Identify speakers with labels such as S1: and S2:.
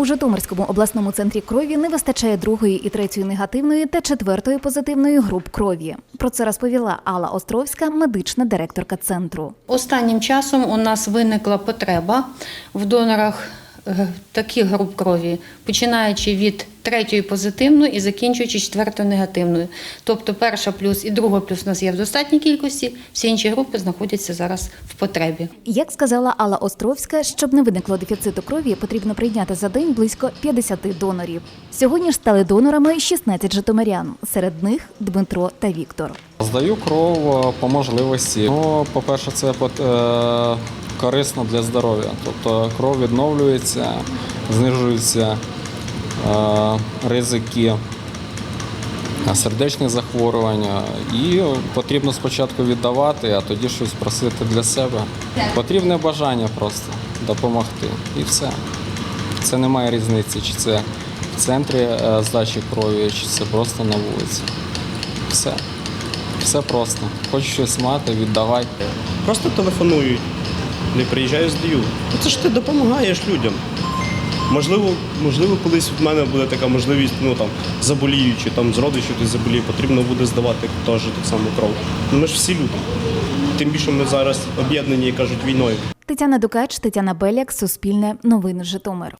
S1: У Житомирському обласному центрі крові не вистачає другої і третьої негативної та четвертої позитивної груп крові. Про це розповіла Алла Островська, медична директорка центру.
S2: Останнім часом у нас виникла потреба в донорах е, таких груп крові, починаючи від третьої позитивної і закінчуючи четвертою негативною. Тобто перша плюс і друга плюс у нас є в достатній кількості, всі інші групи знаходяться зараз в потребі.
S1: Як сказала Алла Островська, щоб не виникло дефіциту крові, потрібно прийняти за день близько 50 донорів. Сьогодні ж стали донорами 16 житомирян. Серед них Дмитро та Віктор.
S3: Здаю кров е, по можливості. Ну, по-перше, це е, корисно для здоров'я. Тобто кров відновлюється, знижуються е, ризики сердечних захворювань. І потрібно спочатку віддавати, а тоді щось просити для себе. Потрібне бажання просто допомогти. І все. Це немає різниці, чи це в центрі е, здачі крові, чи це просто на вулиці. Все. Все просто. Хочеш щось мати, віддавай.
S4: Просто телефонують, не приїжджаю, здаю. Ну, Це ж ти допомагаєш людям. Можливо, можливо, колись в мене буде така можливість, ну там заболіючи, там з родичів ти заболіє, потрібно буде здавати теж так само кров. Ми ж всі люди. Тим більше ми зараз об'єднані, кажуть, війною.
S1: Тетяна Дукач, Тетяна Беляк, Суспільне, Новини Житомир.